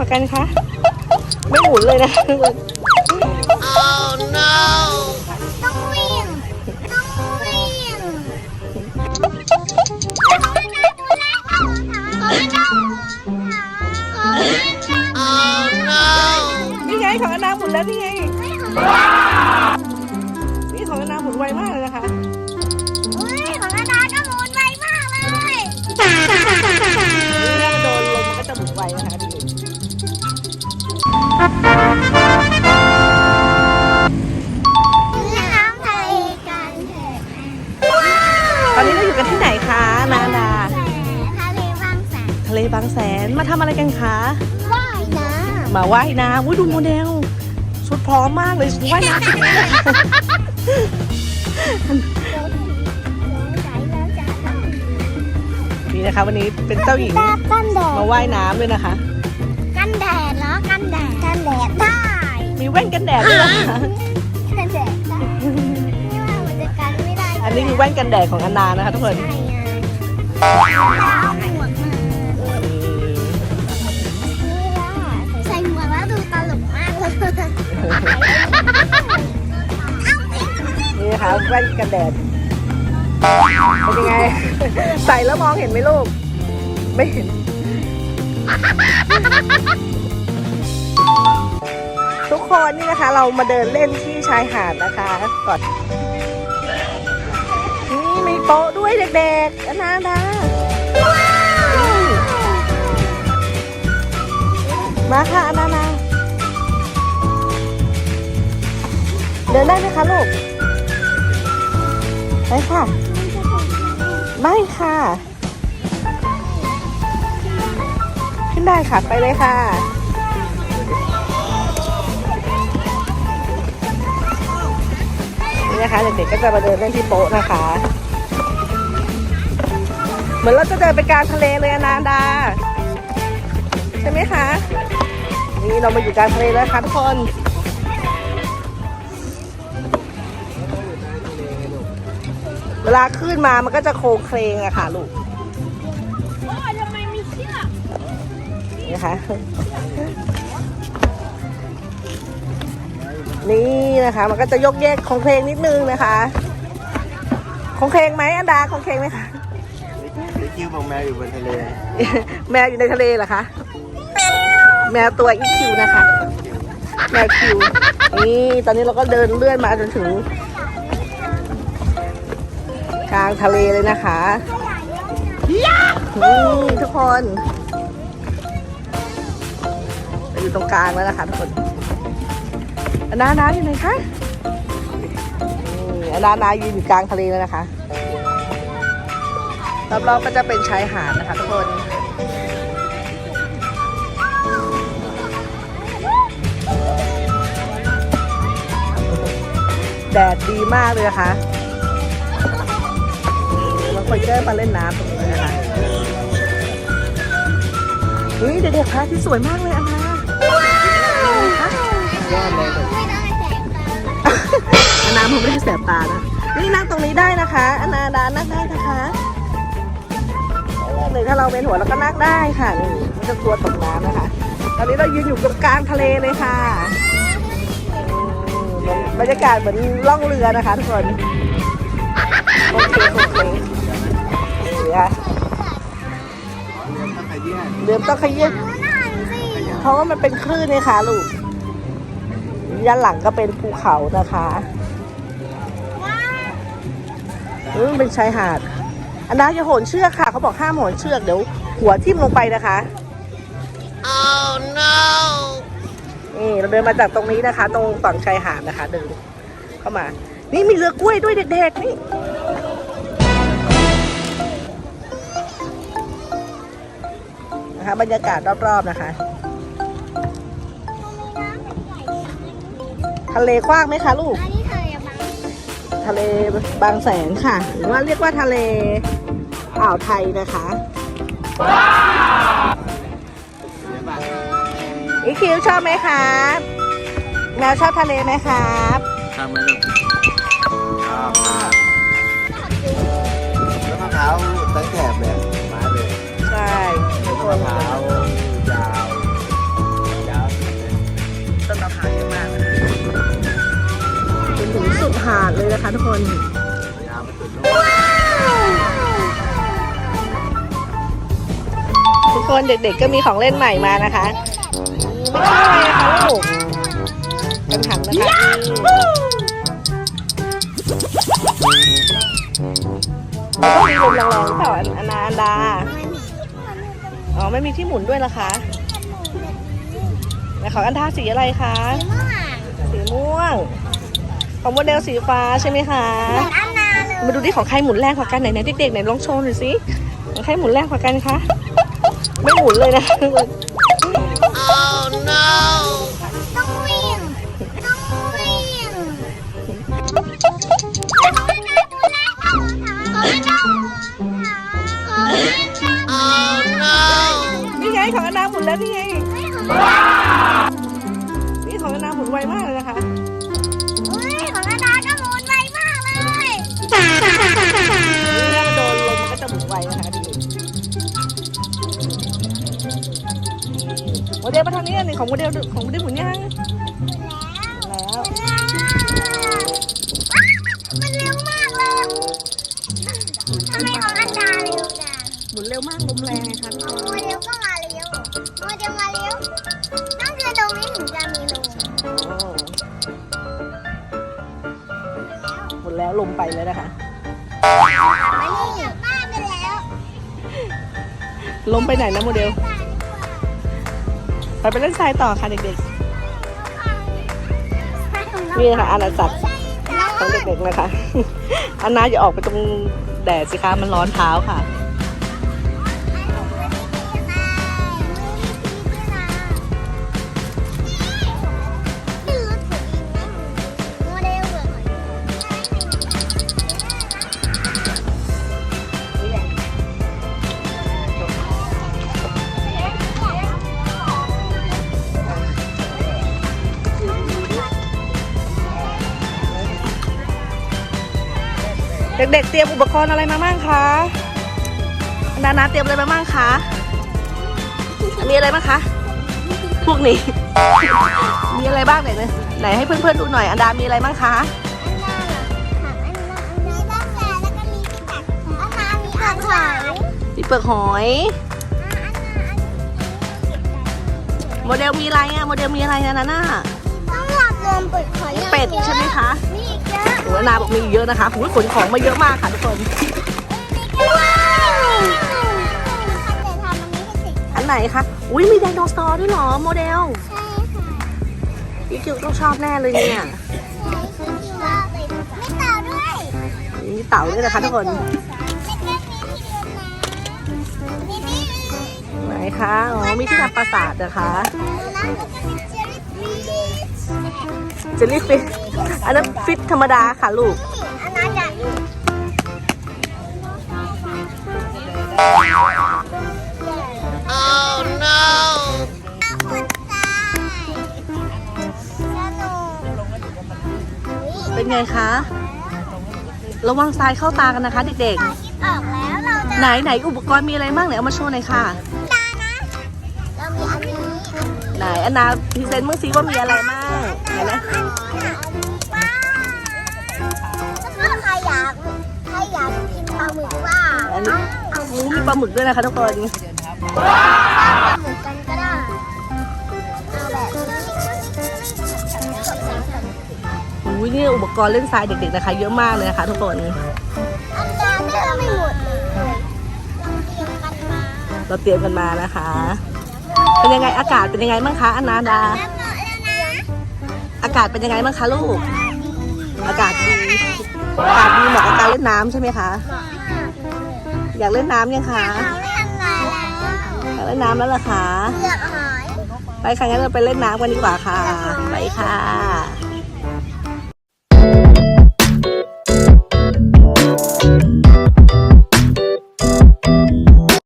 กว่ากันคะ ไม่หมุนเลยนะต้องวิ่งต้องวิ่งขอให้ได้ตัวแรกขอให้ได้ขอให้ได้นี่ไงของอนาหมุนแล้วนี่ไง นี่ของอนาหมุนไวมากเลยนะคะอุ้ยของอาดาก็หมุนไวมากเลยนี่ถ้ามันโดนลมมันก็จะหมุนไวนะคะดูเล่ นน้ำทะเลกันเถอะตอนนี้เราอยู่กันที่ไหนคะนานาทะเลบางแสนทะเลบางแสนมาทำอะไรกันคะว่ายน้ำมาว่ายน้ำอุ้ยดูโมเดลชุดพร้อมมากเลยว่ายน้ำนี่นะคะ วันนี้เป็นเจ้าหญิงกันแดดมาว่ายน้ำด้วยนะคะ กันแดดได้มีแว่นกันแดดด้วยนะคะกันแดดได้ไม่ว่ามันจะกันไม่ได้อันนี้คือแว่นกันแดดของอนานะคะทุกคน ใช่ไงเอาหมวกมาใส่หมวกแล้วดูตลกมากเลยนี่นะคะแว่นกันแดดเป็นยังไง ใส่แล้วมองเห็นไหมลูก ไม่เห็น คนนี่นะคะ เรามาเดินเล่นที่ชายหาดนะคะก่อนนี่มีโต๊ะด้วยเด็กๆอนาดาณมาค่ะอนานาเดินได้ไหมคะลูกไปค่ะไม่ค่ะ ขึ้นได้ค่ะ ไปเลยค่ะ นะคะ เด็กๆก็จะมาเดินเล่นที่โป๊ะนะคะ เหมือนเราจะเดินไปกลางทะเลเลยอนานดา ใช่ไหมคะ นี่เรามาอยู่กลางทะเลแล้วค่ะทุกคนเวลาขึ้นมามันก็จะโค้งเครงอะค่ะลูกนี่นะคะ นี่นะคะ มันก็จะยกแยกของเพลงนิดนึงนะคะ ของเพลงไหมอันดาของเพลงไหมคะพี่คิวบอกแมวอยู่บนทะเล แมวอยู่ในทะเลเหรอคะแมวตัวอีคิวนะคะ แมวคิวนี่ตอนนี้เราก็เดินเลื่อนมาจนถึง กลางทะเลเลยนะคะนี่ทุกคนเราอยู่ตรงกลางแล้วนะคะทุกคนอั นนานาอยู่ไหนคะนี่อันนานายืนอยู่กลางทะเลแล้วนะคะรอบๆก็จะเป็นชายหาดนะคะทุกคนแดดดีมากเลยนะคะเราคอยเจอมาเล่นน้ำตรงนี้นะคะนี่เด็กๆคะที่สวยมากเลยอันนาว่าแมวไม่ได้แสงตา อันนาผมไม่ได้แสบตานะ นี่นั่งตรงนี้ได้นะคะอนาดานั่งได้นะคะหรือถ้าเราเป็นหัวเราก็นั่งได้ค่ะนี่ไม่ต้องกลัวตกน้ำนะคะ ตอนนี้เรายืนอยู่ตรงกลางทะเลเลยค่ะบรรยากาศเหมือนล่องเรือนะคะทุกคนโอเคโอเคนี่ค่ะถ้าใครแย่เรือต้องขยี้เพราะว่ามันเป็นคลื่นเนี่ยค่ะลูกด้านหลังก็เป็นภูเขานะคะ อืมเป็นชายหาด อันนั้นอย่าโหนเชือกค่ะ เขาบอกห้ามโหนเชือกเดี๋ยวหัวทิ่มลงไปนะคะ oh no นี่เราเดินมาจากตรงนี้นะคะ ตรงฝั่งชายหาดนะคะ เดินเข้ามา นี่มีเรือกล้วยด้วยเด็กๆนี่นะคะบรรยากาศรอบๆนะคะ ทะเลกว้างไหมคะลูก ทะเลบางแสนค่ะ หรือว่าเรียกว่าทะเลอ่าวไทยนะคะอีคิวชอบไหมครับแมวชอบทะเลไหมครับทำไหมลูกชอบมากแล้วมะพร้าวตั้งแถบเลยไม้เลย ใช่ทุกคมะนพร้าวยาวาดเลยนะคะทุกคนยาวไปสุดโลกทุกคนเด็กๆก็มีของเล่นใหม่มานะคะไม่ใช่อะไรนะคะลูกกันหันนะคะแล้วก็มีลมแรงๆหรือเปล่าอันอันนาอันดาอ๋อไม่มีที่หมุนด้วยเหรอคะไหนของอันทาสีอะไรคะ สีม่วง ของโมเดลสีฟ้าใช่ไหมคะอันนาเลยมาดูที่ของใครหมุนแรงกว่ากันไหนไหนเด็กๆไหนลองโชว์หน่อยสิของใครหมุนแรงกว่ากันคะไม่หมุนเลยนะต้องวิ่งต้องวิ่งขอไม่ต้องขอไม่ต้องนี่ไงของอันนาหมุนแล้วนี่ไงนี่ของอันนาหมุนไวมากเลยนะคะ มันก็จะหมุนไวนะคะเด็กๆโมเดลมาทางนี้อันหนึ่งของโมเดลของโมเดลหมุนยังแล้วมันเร็วมากเลยทำไมของอันดาเร็วจังหมุนเร็วมากลมแรงไงคะทุกคนโมเดลก็มาเร็วโมเดลมาเร็วต้องคือตรงนี้ถึงจะมีลมโอ้หมุนแล้วลมไปเลยนะคะมานี่บ้านไปแล้ว ลมไปไหนนะโมเดล ไปไปเล่นทรายต่อค่ะเด็กๆ นี่ค่ะอาณาจักรของเด็กๆนะคะอันนาอย่าออกไปตรงแดดสิคะมันร้อนเท้าค่ะ เด็กๆ เตรียมอุปกรณ์อะไรมาบ้างคะนานาเตรียมอะไรมาบ้างคะมีอะไรบ้างคะพวกนี้ มีอะไรบ้างไหนเลยไหนให้เพื่อนๆดูหน่อยอันดามีอะไรบ้างคะมีเปลือกหอยโมเดลมีอะไรอะโมเดลมีอะไรนะนาน่าต้องรวบรวมเปิดขอยเป็ดใช่ไหมคะมี อีกเยอะโอ้ยนาบอกมีเยอะนะคะหูยขนของมาเยอะมากค่ะทุกคนว้าวแต่ทำอันนี้ให้เสร็จอันไหนคะอุ้ยมีไดโนเสาร์ด้วยเหรอโมเดลใช่ค่ะพี่คิวต้องชอบแน่เลยเนี่ยใช่คือที่ว่าไม่ต่อด้วยมีเต่าด้วยนะคะทุกคนเล็กๆมีที่เดินน้ำนี่นี่ไหนคะอ๋อมีที่ทำปราสาทนะคะแล้วก็มี เจลลี่ฟิชเจลลี่ฟิชอันนั้นฟิตธรรมดาค่ะลูก อันนั้นอย่างนี้คนตายสนุกเป็นไงคะ ระวังทรายเข้าตากันนะคะเด็กตาคิดออกแล้วเราจะๆไหนไหนอุปกรณ์มีอะไรบ้างไหนเอามาโชว์หน่อยค่ะตานะ อันนาพรีเซนต์เมื่อซีว่ามีอะไรบ้างไหนนะอันนี้ว้าแล้วใครอยากใครอยากกินปลาหมึกว่าอันนี้อู้มีปลาหมึกด้วยนะคะทุกคนปลาหมึกกันก็ได้เอาแบบนี้อุ้ยนี่อุปกรณ์เล่นทรายเด็กๆนะคะ เยอะมากเลยนะคะทุกคนอันจานไม่เอาไม่หมดเลยเราเตรียมกันมาเราเตรียมกันมานะคะ เป็นยังไงอากาศเป็นยังไงบ้างคะอันาดา อากาศเป็นยังไงบ้างคะลูก อากาศดี อากาศดีเหมาะกับการเล่นน้ำใช่ไหมคะเหมาะอยากเล่นน้ำยังคะเขาเล่นมาแล้วอยากเล่นน้ำแล้วเหรอคะ ไปค่ะงั้นเราไปเล่นน้ำกันดีกว่าค่ะ ไปค่ะ